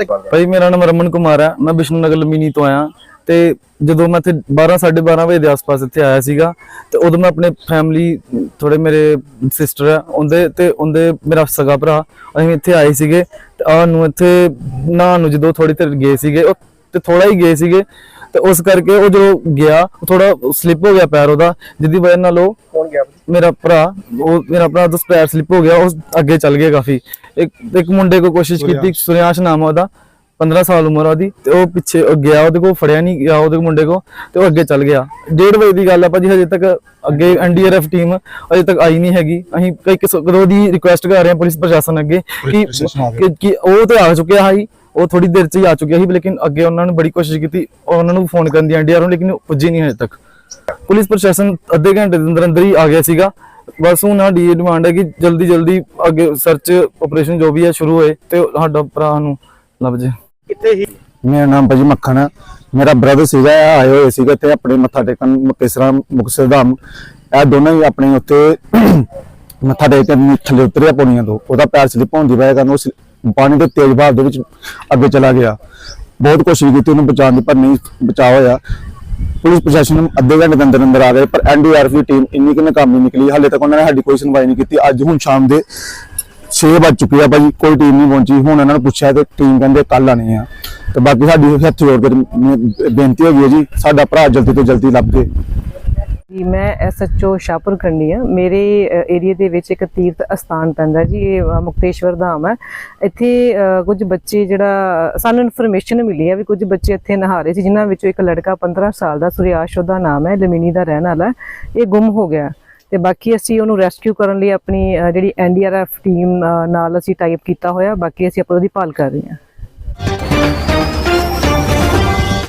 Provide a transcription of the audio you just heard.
ਤੇ ਭਾਈ, ਮੇਰਾ ਨਾਮ ਰਮਨ ਕੁਮਾਰ ਹੈ ਮੈਂ ਵਿਸ਼ਨੂੰ ਨਗਰ ਲਮੀਨੀ ਤੋਂ ਆਇਆ। ਤੇ ਜਦੋਂ ਮੈਂ ਇੱਥੇ 12 12:30 ਵਜੇ ਦੇ ਆਸ-ਪਾਸ ਇੱਥੇ ਆਇਆ ਸੀਗਾ, ਤੇ ਉਦੋਂ ਮੈਂ ਆਪਣੇ ਫੈਮਿਲੀ ਥੋੜੇ ਮੇਰੇ ਸਿਸਟਰ ਹੈ ਉਹਦੇ ਤੇ ਉਹਦੇ ਮੇਰਾ ਸਗਾ ਭਰਾ, ਅਸੀਂ ਇੱਥੇ ਆਏ ਸੀਗੇ। ਤੇ ਆ ਨੂੰ ਇੱਥੇ, ਨਹਾਉਣ ਨੂੰ ਜਦੋਂ ਥੋੜੀ ਦੇਰ ਗਏ ਸੀਗੇ ਤੇ ਥੋੜਾ ਹੀ ਗਏ ਸੀਗੇ। ਤੇ ਉਸ ਕਰਕੇ ਉਹ ਜਦੋਂ ਗਿਆ ਥੋੜਾ ਸਲਿੱਪ ਹੋ ਗਿਆ ਪੈਰ ਉਹਦਾ ਜਿਹਦੀ ਵਜ੍ਹਾ ਨਾਲ ਉਹ ਕੌਣ ਗਿਆ? ਮੇਰਾ ਭਰਾ ਉਹ ਮੇਰਾ ਭਰਾ ਦਾ ਪੈਰ ਸਲਿੱਪ ਹੋ ਗਿਆ ਉਹ ਅੱਗੇ ਚੱਲ ਗਿਆ ਕਾਫੀ। ਇੱਕ ਇੱਕ ਮੁੰਡੇ ਕੋ ਕੋਸ਼ਿਸ਼ ਕੀਤੀ ਸੁਰਿਆਸ਼। ਨਾਮ ਉਹਦਾ 15 ਸਾਲ ਉਮਰ ਉਹਦੀ ਤੇ ਉਹ ਪਿੱਛੇ ਉਹ ਗਿਆ ਉਹਦੇ ਕੋ ਫੜਿਆ ਨਹੀਂ ਗਿਆ ਉਹਦੇ ਮੁੰਡੇ ਕੋ ਤੇ ਉਹ ਅੱਗੇ ਚੱਲ ਗਿਆ। ਡੇਢ ਵਜੇ ਦੀ ਗੱਲ ਆ ਭਾਜੀ ਹਜੇ ਤੱਕ ਅੱਗੇ ਐਨਡੀਆਰਐਫ ਟੀਮ ਅਜੇ ਤੱਕ ਆਈ ਨਹੀਂ ਹੈਗੀ। ਅਸੀਂ ਕਈ ਕਿਸ- ਕਦੋਂ ਦੀ ਰਿਕੁਐਸਟ ਕਰ ਰਹੇ ਹਾਂ ਪੁਲਿਸ ਪ੍ਰਸ਼ਾਸਨ ਅੱਗੇ ਕਿ ਕਿ- ਕਿ ਉਹ ਤੇ ਆ ਚੁੱਕਿਆ ਹੈ ਉਹ ਥੋੜੀ ਦੇਰ ਚ ਹੀ ਆ ਚੁੱਕਿਆ ਸੀ ਲੇਕਿਨ ਅੱਗੇ ਉਹਨਾਂ ਨੇ ਬੜੀ ਕੋਸ਼ਿਸ਼ ਕੀਤੀ ਉਹਨਾਂ ਨੂੰ ਫੋਨ ਕਰਨ ਦੀ ਐਨਡੀਆਰ ਨੂੰ ਲੇਕਿਨ ਉਹ ਪੁੱਜੀ ਨਹੀਂ ਹਜੇ ਤੱਕ। ਪੁਲਿਸ ਪ੍ਰਸ਼ਾਸਨ ਅੱਧੇ ਘੰਟੇ ਦੇ ਅੰਦਰ ਅੰਦਰ ਹੀ ਆ ਗਿਆ ਸੀਗਾ। ਬਸ ਆ ਡੀ ਡਿਮਾਂਡ ਹੈ ਕਿ ਜਲਦੀ ਜਲਦੀ ਅੱਗੇ ਸਰਚ ਆਪਰੇਸ਼ਨ ਜੋ ਵੀ ਹੈ ਸ਼ੁਰੂ ਹੋਏ ਤੇ ਸਾਡਾ ਭਰਾ ਨੂੰ ਲੱਭ ਜੇ। ਕਿੱਥੇ ਹੀ ਮੇਰਾ ਨਾਮ ਭਾਜੀ ਮੱਖਣ ਹੈ। ਮੇਰਾ ਬ੍ਰਦਰ ਸੀਗਾ ਆਏ ਹੋਏ ਸੀਗੇ ਤੇ ਆਪਣੇ ਮੱਥਾ ਟੇਕਣ ਮੁਕਤਸਰ ਮੁਕਤਸਰ ਧਾਮ। ਇਹ ਦੋਨੋਂ ਹੀ ਆਪਣੇ ਉੱਤੇ ਮੱਥਾ ਟੇਕਣ ਥੱਲੇ ਉਤਰਿਆ ਪੌੜੀਆਂ ਤੋਂ। ਉਹਦਾ ਪੈਰ ਸਲਿੱਪ ਹੋਣ ਦੀ ਵਜ੍ਹਾ ਕਾਰਨ ਉਹ ਪਾਣੀ ਦੇ ਤੇਜ਼ ਵਹਾਅ ਦੇ ਵਿੱਚ ਅੱਗੇ ਚਲਾ ਗਿਆ। ਬਹੁਤ ਕੋਸ਼ਿਸ਼ ਕੀਤੀ ਉਹਨੂੰ ਬਚਾਉਣ ਦੀ, ਪਰ ਨਹੀਂ ਬਚਾਅ ਹੋਇਆ। ਪੁਲਿਸ ਪ੍ਰਸ਼ਾਸਨ ਅੱਧੇ ਘੰਟੇ ਦੇ ਅੰਦਰ ਅੰਦਰ ਆ ਗਏ, ਪਰ ਐਨਡੀਆਰਐਫ ਦੀ ਟੀਮ ਇੰਨੀ ਕਿ ਨਹੀਂ ਨਿਕਲੀ, ਹਾਲੇ ਤੱਕ ਉਹਨਾਂ ਨੇ ਸਾਡੀ ਕੋਈ ਸੁਣਵਾਈ ਨਹੀਂ ਕੀਤੀ। ਅੱਜ ਹੁਣ ਸ਼ਾਮ ਦੇ 6 ਵੱਜ ਚੁੱਕੇ ਆ ਭਾਜੀ ਕੋਈ ਟੀਮ ਨਹੀਂ ਪਹੁੰਚੀ। ਹੁਣ ਇਹਨਾਂ ਨੂੰ ਪੁੱਛਿਆ ਤੇ ਟੀਮ ਕਹਿੰਦੇ ਕੱਲ ਆਣੀ ਆ। ਤੇ ਬਾਕੀ ਸਾਡੀ ਹੱਥ ਜੋੜ ਕੇ ਮ- ਬੇਨਤੀ ਹੈਗੀ ਹੈ ਜੀ, ਸਾਡਾ ਭਰਾ ਜਲਦੀ ਤੋਂ ਜਲਦੀ ਲੱਭ ਜੇ। ਜੀ ਮੈਂ ਐਸਐਚਓ ਸ਼ਾਹਪੁਰ ਖੰਡੀ ਆ ਮੇਰੇ ਏਰੀਆ ਦੇ ਵਿੱਚ ਇੱਕ ਤੀਰਥ ਅਸਥਾਨ ਪੈਂਦਾ ਜੀ ਇਹ ਮੁਕਤੇਸ਼ਵਰ ਧਾਮ ਹੈ। ਇੱਥੇ ਕੁਝ ਬੱਚੇ ਜਿਹੜਾ ਸਾਨੂੰ ਇਨਫੋਰਮੇਸ਼ਨ ਮਿਲੀ ਹੈ ਵੀ ਕੁਝ ਬੱਚੇ ਇੱਥੇ ਨਹਾ ਰਹੇ ਸੀ ਜਿਨ੍ਹਾਂ ਵਿੱਚੋਂ ਇੱਕ ਲੜਕਾ 15 ਸਾਲ ਦਾ ਸੁਰਿਆਸ਼ ਉਹਦਾ ਨਾਮ ਹੈ ਲਮਿਨੀ ਦਾ ਰਹਿਣ ਵਾਲਾ ਇਹ ਗੁੰਮ ਹੋ ਗਿਆ ਤੇ ਬਾਕੀ ਅਸੀਂ ਉਹਨੂੰ ਰੈਸਕਿਊ ਕਰਨ ਲਈ ਆਪਣੀ ਅ, ਜਿਹੜੀ ਐਨਡੀਆਰਐਫ ਟੀਮ ਨਾਲ ਅਸੀਂ ਟਾਈਪ ਕੀਤਾ ਹੋਇਆ ਬਾਕੀ ਅਸੀਂ ਆਪਾਂ ਉਹਦੀ ਭਾਲ ਕਰ ਰਹੇ ਹਾਂ।